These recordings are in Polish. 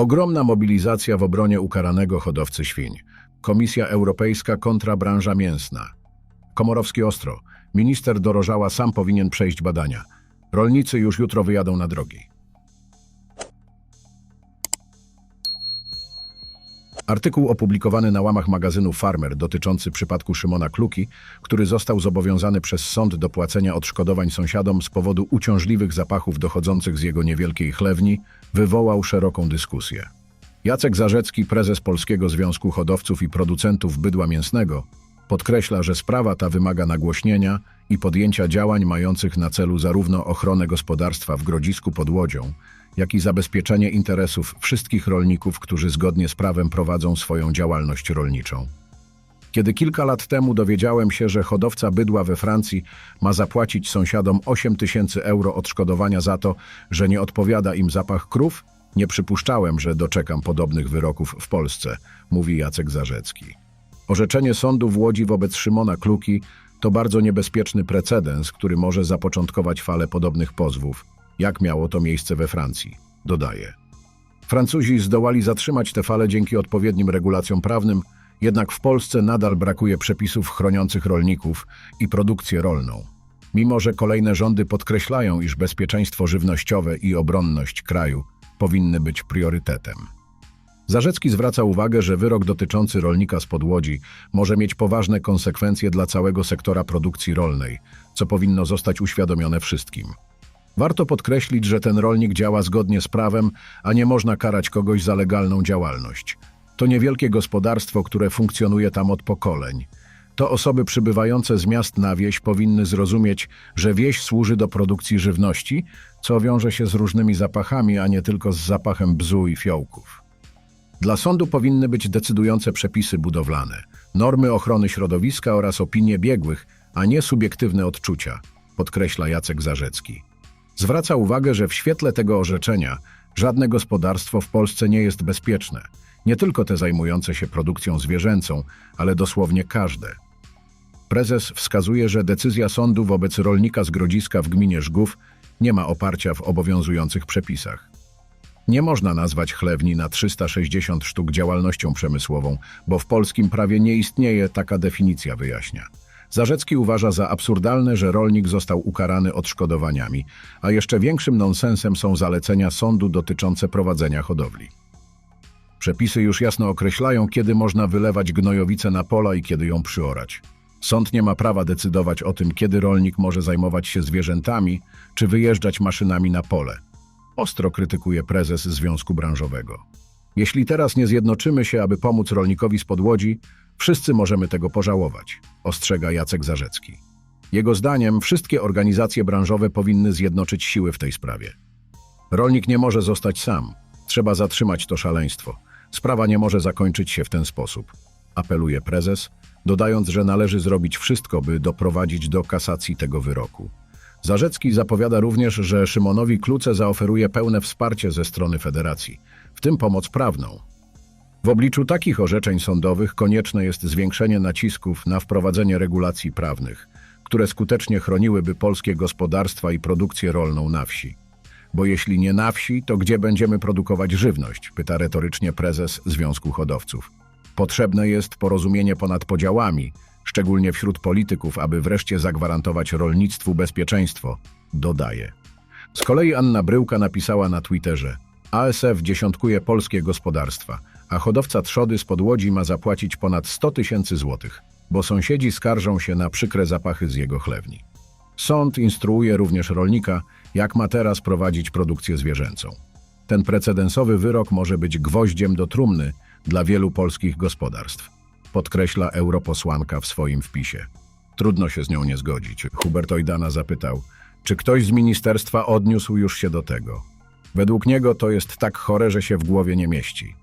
Ogromna mobilizacja w obronie ukaranego hodowcy świń. Komisja Europejska kontra branża mięsna. Komorowski ostro. Minister Dorożała sam powinien przejść badania. Rolnicy już jutro wyjadą na drogi. Artykuł opublikowany na łamach magazynu Farmer dotyczący przypadku Szymona Kluki, który został zobowiązany przez sąd do płacenia odszkodowań sąsiadom z powodu uciążliwych zapachów dochodzących z jego niewielkiej chlewni, wywołał szeroką dyskusję. Jacek Zarzecki, prezes Polskiego Związku Hodowców i Producentów Bydła Mięsnego, podkreśla, że sprawa ta wymaga nagłośnienia i podjęcia działań mających na celu zarówno ochronę gospodarstwa w Grodzisku pod Łodzią, jak i zabezpieczenie interesów wszystkich rolników, którzy zgodnie z prawem prowadzą swoją działalność rolniczą. Kiedy kilka lat temu dowiedziałem się, że hodowca bydła we Francji ma zapłacić sąsiadom 8 tysięcy euro odszkodowania za to, że nie odpowiada im zapach krów, nie przypuszczałem, że doczekam podobnych wyroków w Polsce, mówi Jacek Zarzecki. Orzeczenie sądu w Łodzi wobec Szymona Kluki to bardzo niebezpieczny precedens, który może zapoczątkować falę podobnych pozwów, jak miało to miejsce we Francji, dodaje. Francuzi zdołali zatrzymać tę falę dzięki odpowiednim regulacjom prawnym, jednak w Polsce nadal brakuje przepisów chroniących rolników i produkcję rolną. Mimo, że kolejne rządy podkreślają, iż bezpieczeństwo żywnościowe i obronność kraju powinny być priorytetem. Zarzecki zwraca uwagę, że wyrok dotyczący rolnika z Podłodzi może mieć poważne konsekwencje dla całego sektora produkcji rolnej, co powinno zostać uświadomione wszystkim. Warto podkreślić, że ten rolnik działa zgodnie z prawem, a nie można karać kogoś za legalną działalność. To niewielkie gospodarstwo, które funkcjonuje tam od pokoleń. To osoby przybywające z miast na wieś powinny zrozumieć, że wieś służy do produkcji żywności, co wiąże się z różnymi zapachami, a nie tylko z zapachem bzu i fiołków. Dla sądu powinny być decydujące przepisy budowlane, normy ochrony środowiska oraz opinie biegłych, a nie subiektywne odczucia, podkreśla Jacek Zarzecki. Zwraca uwagę, że w świetle tego orzeczenia żadne gospodarstwo w Polsce nie jest bezpieczne. Nie tylko te zajmujące się produkcją zwierzęcą, ale dosłownie każde. Prezes wskazuje, że decyzja sądu wobec rolnika z Grodziska w gminie Żgów nie ma oparcia w obowiązujących przepisach. Nie można nazwać chlewni na 360 sztuk działalnością przemysłową, bo w polskim prawie nie istnieje taka definicja, wyjaśnia. Zarzecki uważa za absurdalne, że rolnik został ukarany odszkodowaniami, a jeszcze większym nonsensem są zalecenia sądu dotyczące prowadzenia hodowli. Przepisy już jasno określają, kiedy można wylewać gnojowicę na pola i kiedy ją przyorać. Sąd nie ma prawa decydować o tym, kiedy rolnik może zajmować się zwierzętami, czy wyjeżdżać maszynami na pole. Ostro krytykuje prezes Związku Branżowego. Jeśli teraz nie zjednoczymy się, aby pomóc rolnikowi z podłodzi, wszyscy możemy tego pożałować, ostrzega Jacek Zarzecki. Jego zdaniem wszystkie organizacje branżowe powinny zjednoczyć siły w tej sprawie. Rolnik nie może zostać sam. Trzeba zatrzymać to szaleństwo. Sprawa nie może zakończyć się w ten sposób. Apeluje prezes, dodając, że należy zrobić wszystko, by doprowadzić do kasacji tego wyroku. Zarzecki zapowiada również, że Szymonowi Kluce zaoferuje pełne wsparcie ze strony federacji, w tym pomoc prawną. W obliczu takich orzeczeń sądowych konieczne jest zwiększenie nacisków na wprowadzenie regulacji prawnych, które skutecznie chroniłyby polskie gospodarstwa i produkcję rolną na wsi. Bo jeśli nie na wsi, to gdzie będziemy produkować żywność? Pyta retorycznie prezes Związku Hodowców. Potrzebne jest porozumienie ponad podziałami, szczególnie wśród polityków, aby wreszcie zagwarantować rolnictwu bezpieczeństwo, dodaje. Z kolei Anna Bryłka napisała na Twitterze ASF dziesiątkuje polskie gospodarstwa, a hodowca trzody z podłodzi ma zapłacić ponad 100 tysięcy złotych, bo sąsiedzi skarżą się na przykre zapachy z jego chlewni. Sąd instruuje również rolnika, jak ma teraz prowadzić produkcję zwierzęcą. Ten precedensowy wyrok może być gwoździem do trumny dla wielu polskich gospodarstw, podkreśla europosłanka w swoim wpisie. Trudno się z nią nie zgodzić. Hubert Ojdana zapytał, czy ktoś z ministerstwa odniósł już się do tego. Według niego to jest tak chore, że się w głowie nie mieści.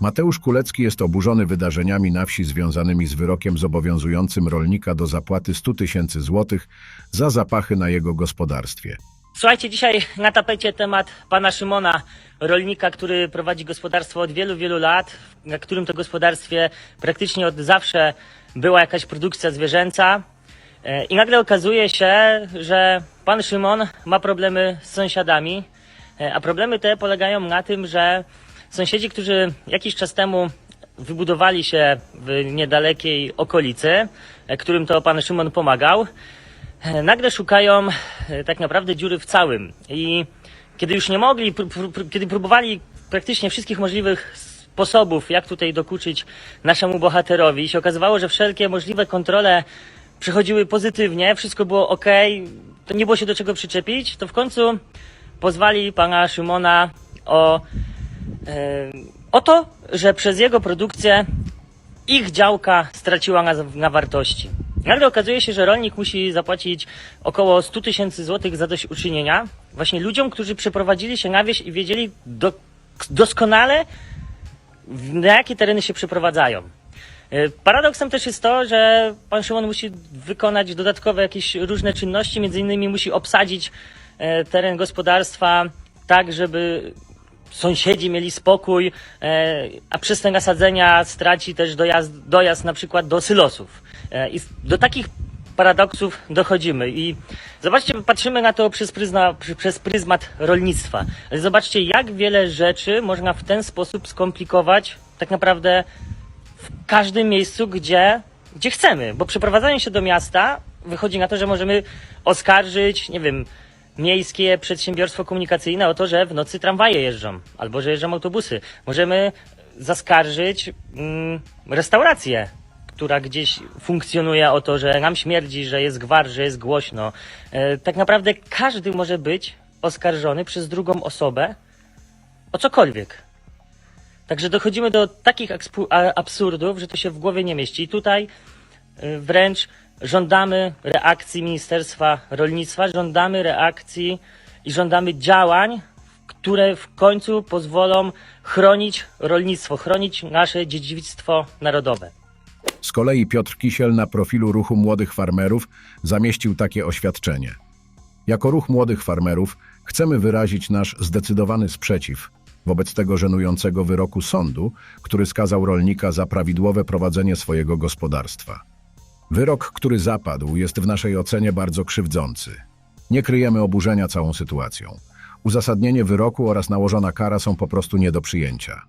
Mateusz Kulecki jest oburzony wydarzeniami na wsi związanymi z wyrokiem zobowiązującym rolnika do zapłaty 100 tysięcy złotych za zapachy na jego gospodarstwie. Słuchajcie, dzisiaj na tapecie temat pana Szymona, rolnika, który prowadzi gospodarstwo od wielu, wielu lat, na którym to gospodarstwie praktycznie od zawsze była jakaś produkcja zwierzęca. E, I nagle okazuje się, że pan Szymon ma problemy z sąsiadami, e, a problemy te polegają na tym, że sąsiedzi, którzy jakiś czas temu wybudowali się w niedalekiej okolicy, e, którym to pan Szymon pomagał, nagle szukają e, tak naprawdę dziury w całym. I kiedy już nie mogli, pró- pró- kiedy próbowali praktycznie wszystkich możliwych sposobów, jak tutaj dokuczyć naszemu bohaterowi, się okazywało, że wszelkie możliwe kontrole przechodziły pozytywnie, wszystko było ok, to nie było się do czego przyczepić, to w końcu pozwali pana Szymona o, e, o to, że przez jego produkcję ich działka straciła na, na wartości. Nagle okazuje się, że rolnik musi zapłacić około 100 tysięcy złotych za dośćuczynienia właśnie ludziom, którzy przeprowadzili się na wieś i wiedzieli do, doskonale, na jakie tereny się przeprowadzają. E, Paradoksem też jest to, że pan Szymon musi wykonać dodatkowe jakieś różne czynności, między innymi musi obsadzić e, teren gospodarstwa tak, żeby sąsiedzi mieli spokój, e, a przez te nasadzenia straci też dojazd, dojazd na przykład do sylosów. E, I do takich paradoksów dochodzimy. I zobaczcie, patrzymy na to przez, pryzma, przy- przez pryzmat rolnictwa. Ale zobaczcie, jak wiele rzeczy można w ten sposób skomplikować tak naprawdę w każdym miejscu, gdzie, gdzie chcemy. Bo przeprowadzając się do miasta, wychodzi na to, że możemy oskarżyć, nie wiem, miejskie przedsiębiorstwo komunikacyjne o to, że w nocy tramwaje jeżdżą, albo że jeżdżą autobusy. Możemy zaskarżyć mm, restaurację, która gdzieś funkcjonuje o to, że nam śmierdzi, że jest gwar, że jest głośno. E, tak naprawdę każdy może być oskarżony przez drugą osobę o cokolwiek. Także dochodzimy do takich absurdów, że to się w głowie nie mieści. I tutaj y, wręcz żądamy reakcji Ministerstwa Rolnictwa, żądamy reakcji i żądamy działań, które w końcu pozwolą chronić rolnictwo, chronić nasze dziedzictwo narodowe. Z kolei Piotr Kisiel na profilu Ruchu Młodych Farmerów zamieścił takie oświadczenie. Jako Ruch Młodych Farmerów chcemy wyrazić nasz zdecydowany sprzeciw wobec tego żenującego wyroku sądu, który skazał rolnika za prawidłowe prowadzenie swojego gospodarstwa. Wyrok, który zapadł, jest w naszej ocenie bardzo krzywdzący. Nie kryjemy oburzenia całą sytuacją. Uzasadnienie wyroku oraz nałożona kara są po prostu nie do przyjęcia.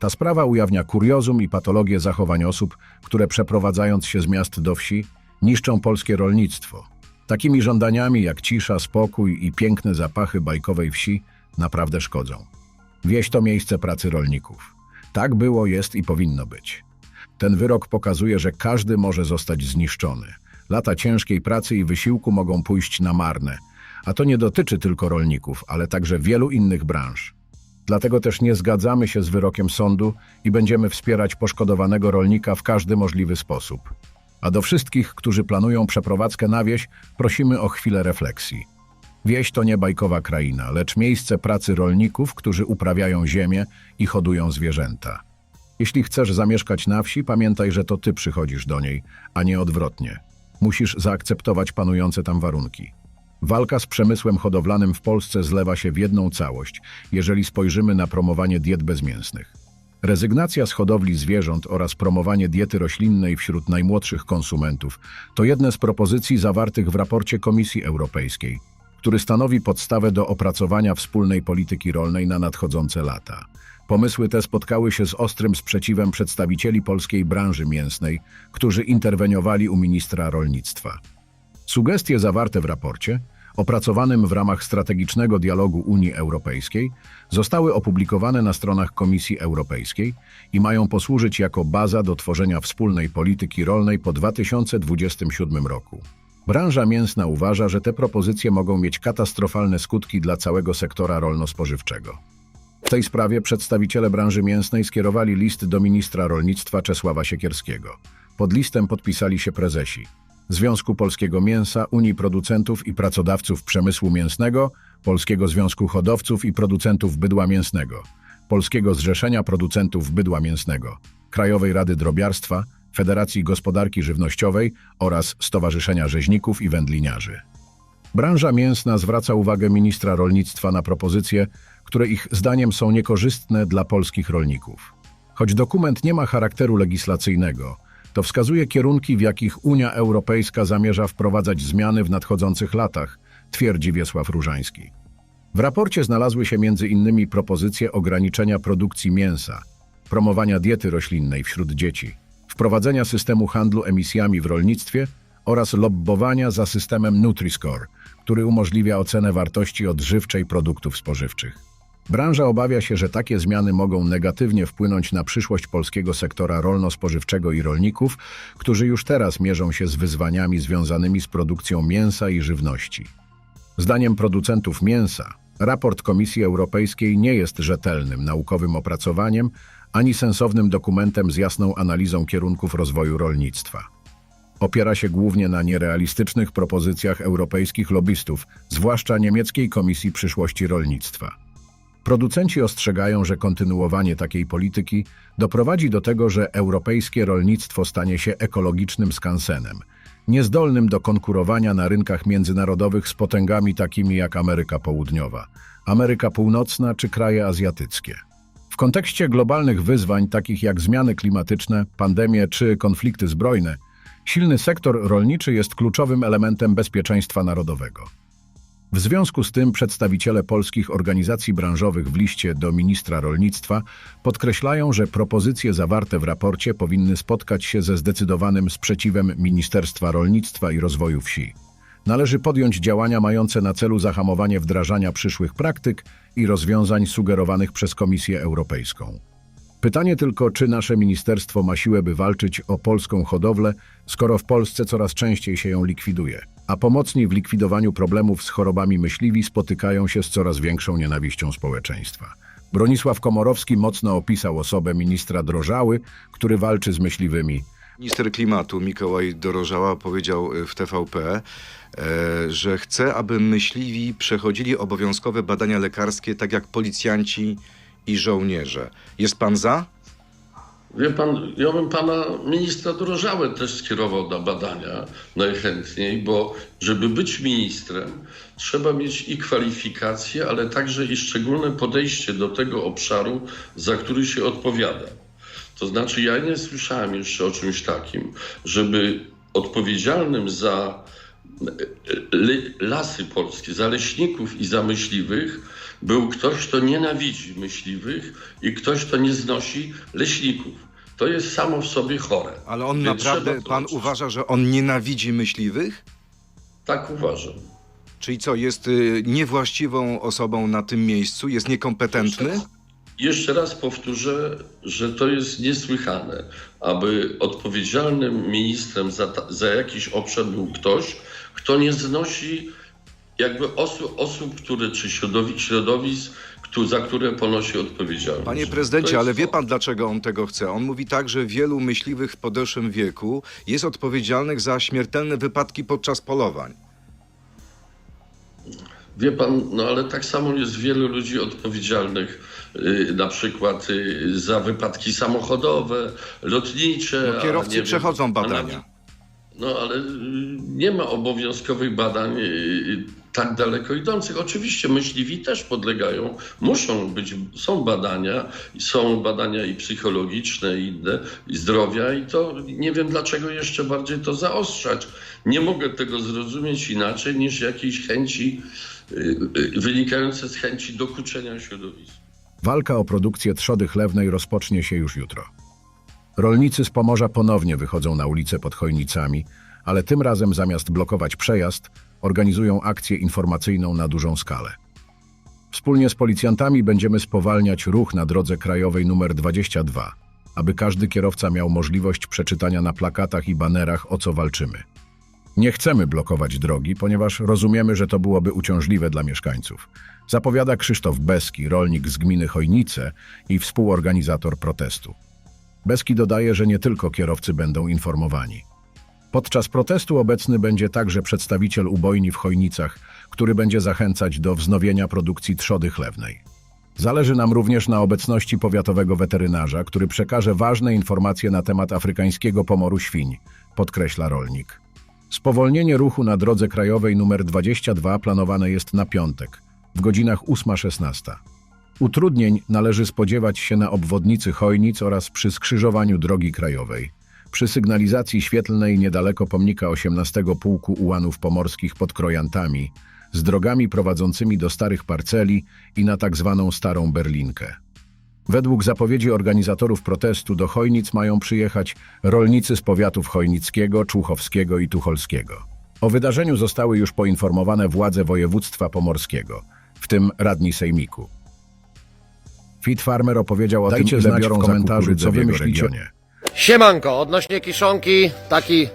Ta sprawa ujawnia kuriozum i patologię zachowań osób, które przeprowadzając się z miast do wsi, niszczą polskie rolnictwo. Takimi żądaniami jak cisza, spokój i piękne zapachy bajkowej wsi naprawdę szkodzą. Wieś to miejsce pracy rolników. Tak było, jest i powinno być. Ten wyrok pokazuje, że każdy może zostać zniszczony. Lata ciężkiej pracy i wysiłku mogą pójść na marne. A to nie dotyczy tylko rolników, ale także wielu innych branż. Dlatego też nie zgadzamy się z wyrokiem sądu i będziemy wspierać poszkodowanego rolnika w każdy możliwy sposób. A do wszystkich, którzy planują przeprowadzkę na wieś, prosimy o chwilę refleksji. Wieś to nie bajkowa kraina, lecz miejsce pracy rolników, którzy uprawiają ziemię i hodują zwierzęta. Jeśli chcesz zamieszkać na wsi, pamiętaj, że to ty przychodzisz do niej, a nie odwrotnie. Musisz zaakceptować panujące tam warunki. Walka z przemysłem hodowlanym w Polsce zlewa się w jedną całość, jeżeli spojrzymy na promowanie diet bezmięsnych. Rezygnacja z hodowli zwierząt oraz promowanie diety roślinnej wśród najmłodszych konsumentów to jedne z propozycji zawartych w raporcie Komisji Europejskiej, który stanowi podstawę do opracowania wspólnej polityki rolnej na nadchodzące lata. Pomysły te spotkały się z ostrym sprzeciwem przedstawicieli polskiej branży mięsnej, którzy interweniowali u ministra rolnictwa. Sugestie zawarte w raporcie, opracowanym w ramach strategicznego dialogu Unii Europejskiej, zostały opublikowane na stronach Komisji Europejskiej i mają posłużyć jako baza do tworzenia wspólnej polityki rolnej po 2027 roku. Branża mięsna uważa, że te propozycje mogą mieć katastrofalne skutki dla całego sektora rolno-spożywczego. W tej sprawie przedstawiciele branży mięsnej skierowali list do ministra rolnictwa Czesława Siekierskiego. Pod listem podpisali się prezesi Związku Polskiego Mięsa, Unii Producentów i Pracodawców Przemysłu Mięsnego, Polskiego Związku Hodowców i Producentów Bydła Mięsnego, Polskiego Zrzeszenia Producentów Bydła Mięsnego, Krajowej Rady Drobiarstwa, Federacji Gospodarki Żywnościowej oraz Stowarzyszenia Rzeźników i Wędliniarzy. Branża mięsna zwraca uwagę ministra rolnictwa na propozycje, które ich zdaniem są niekorzystne dla polskich rolników. Choć dokument nie ma charakteru legislacyjnego, to wskazuje kierunki, w jakich Unia Europejska zamierza wprowadzać zmiany w nadchodzących latach, twierdzi Wiesław Różański. W raporcie znalazły się m.in. propozycje ograniczenia produkcji mięsa, promowania diety roślinnej wśród dzieci, wprowadzenia systemu handlu emisjami w rolnictwie oraz lobbowania za systemem Nutri-Score, który umożliwia ocenę wartości odżywczej produktów spożywczych. Branża obawia się, że takie zmiany mogą negatywnie wpłynąć na przyszłość polskiego sektora rolno-spożywczego i rolników, którzy już teraz mierzą się z wyzwaniami związanymi z produkcją mięsa i żywności. Zdaniem producentów mięsa, raport Komisji Europejskiej nie jest rzetelnym naukowym opracowaniem ani sensownym dokumentem z jasną analizą kierunków rozwoju rolnictwa. Opiera się głównie na nierealistycznych propozycjach europejskich lobbystów, zwłaszcza niemieckiej Komisji Przyszłości Rolnictwa. Producenci ostrzegają, że kontynuowanie takiej polityki doprowadzi do tego, że europejskie rolnictwo stanie się ekologicznym skansenem, niezdolnym do konkurowania na rynkach międzynarodowych z potęgami takimi jak Ameryka Południowa, Ameryka Północna czy kraje azjatyckie. W kontekście globalnych wyzwań takich jak zmiany klimatyczne, pandemie czy konflikty zbrojne, silny sektor rolniczy jest kluczowym elementem bezpieczeństwa narodowego. W związku z tym przedstawiciele polskich organizacji branżowych w liście do ministra rolnictwa podkreślają, że propozycje zawarte w raporcie powinny spotkać się ze zdecydowanym sprzeciwem Ministerstwa Rolnictwa i Rozwoju Wsi. Należy podjąć działania mające na celu zahamowanie wdrażania przyszłych praktyk i rozwiązań sugerowanych przez Komisję Europejską. Pytanie tylko, czy nasze ministerstwo ma siłę, by walczyć o polską hodowlę, skoro w Polsce coraz częściej się ją likwiduje, a pomocni w likwidowaniu problemów z chorobami myśliwi spotykają się z coraz większą nienawiścią społeczeństwa. Bronisław Komorowski mocno opisał osobę ministra Drożały, który walczy z myśliwymi. Minister klimatu Mikołaj Dorożała powiedział w TVP, e, że chce, aby myśliwi przechodzili obowiązkowe badania lekarskie tak jak policjanci i żołnierze. Jest pan za? Wie pan, ja bym pana ministra Drożałę też skierował na badania najchętniej, bo żeby być ministrem, trzeba mieć i kwalifikacje, ale także i szczególne podejście do tego obszaru, za który się odpowiada. To znaczy, ja nie słyszałem jeszcze o czymś takim, żeby odpowiedzialnym za le- lasy polskie, za leśników i za myśliwych był ktoś, kto nienawidzi myśliwych i ktoś, kto nie znosi leśników. To jest samo w sobie chore. Ale on Więc naprawdę, pan uważa, że on nienawidzi myśliwych? Tak uważam. Czyli co, jest y, niewłaściwą osobą na tym miejscu? Jest niekompetentny? Jeszcze raz powtórzę, że to jest niesłychane, aby odpowiedzialnym ministrem za, ta, za jakiś obszar był ktoś, kto nie znosi jakby osób, osób które, czy środowisk, za które ponosi odpowiedzialność. Panie prezydencie, ale wie pan, dlaczego on tego chce? On mówi tak, że wielu myśliwych w podeszłym wieku jest odpowiedzialnych za śmiertelne wypadki podczas polowań. Wie pan, no ale tak samo jest wielu ludzi odpowiedzialnych, y, na przykład y, za wypadki samochodowe, lotnicze. No, kierowcy przechodzą badania. No ale y, nie ma obowiązkowych badań y, tak daleko idących. Oczywiście myśliwi też podlegają, muszą być, są badania, są badania i psychologiczne, i inne, i zdrowia i to nie wiem dlaczego jeszcze bardziej to zaostrzać. Nie mogę tego zrozumieć inaczej niż jakiejś chęci y, y, wynikające z chęci dokuczenia środowisku. Walka o produkcję trzody chlewnej rozpocznie się już jutro. Rolnicy z Pomorza ponownie wychodzą na ulice pod Chojnicami, ale tym razem zamiast blokować przejazd, organizują akcję informacyjną na dużą skalę. Wspólnie z policjantami będziemy spowalniać ruch na drodze krajowej nr 22, aby każdy kierowca miał możliwość przeczytania na plakatach i banerach, o co walczymy. Nie chcemy blokować drogi, ponieważ rozumiemy, że to byłoby uciążliwe dla mieszkańców. Zapowiada Krzysztof Beski, rolnik z gminy Chojnice i współorganizator protestu. Beski dodaje, że nie tylko kierowcy będą informowani. Podczas protestu obecny będzie także przedstawiciel ubojni w Chojnicach, który będzie zachęcać do wznowienia produkcji trzody chlewnej. Zależy nam również na obecności powiatowego weterynarza, który przekaże ważne informacje na temat afrykańskiego pomoru świń, podkreśla rolnik. Spowolnienie ruchu na drodze krajowej nr 22 planowane jest na piątek, w godzinach 8.16. Utrudnień należy spodziewać się na obwodnicy Chojnic oraz przy skrzyżowaniu drogi krajowej. Przy sygnalizacji świetlnej niedaleko pomnika 18 Pułku Ułanów Pomorskich pod Krojantami, z drogami prowadzącymi do starych parceli i na tak zwaną Starą Berlinkę. Według zapowiedzi organizatorów protestu do Chojnic mają przyjechać rolnicy z powiatów chojnickiego, człuchowskiego i tucholskiego. O wydarzeniu zostały już poinformowane władze województwa pomorskiego, w tym radni sejmiku. Fit Farmer opowiedział o Dajcie tym, ile biorą w komentarzu, co wy myślicie. regionie. Siemanko, odnośnie kiszonki, taki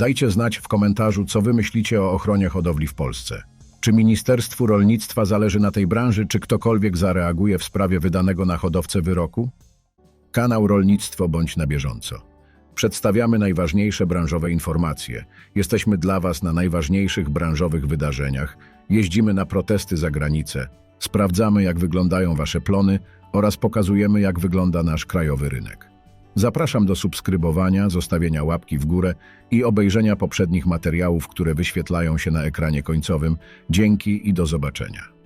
Dajcie znać w komentarzu, co wy myślicie o ochronie hodowli w Polsce. Czy Ministerstwu Rolnictwa zależy na tej branży, czy ktokolwiek zareaguje w sprawie wydanego na hodowcę wyroku? Kanał Rolnictwo bądź na bieżąco. Przedstawiamy najważniejsze branżowe informacje. Jesteśmy dla Was na najważniejszych branżowych wydarzeniach. Jeździmy na protesty za granicę. Sprawdzamy, jak wyglądają Wasze plony oraz pokazujemy, jak wygląda nasz krajowy rynek. Zapraszam do subskrybowania, zostawienia łapki w górę i obejrzenia poprzednich materiałów, które wyświetlają się na ekranie końcowym. Dzięki i do zobaczenia.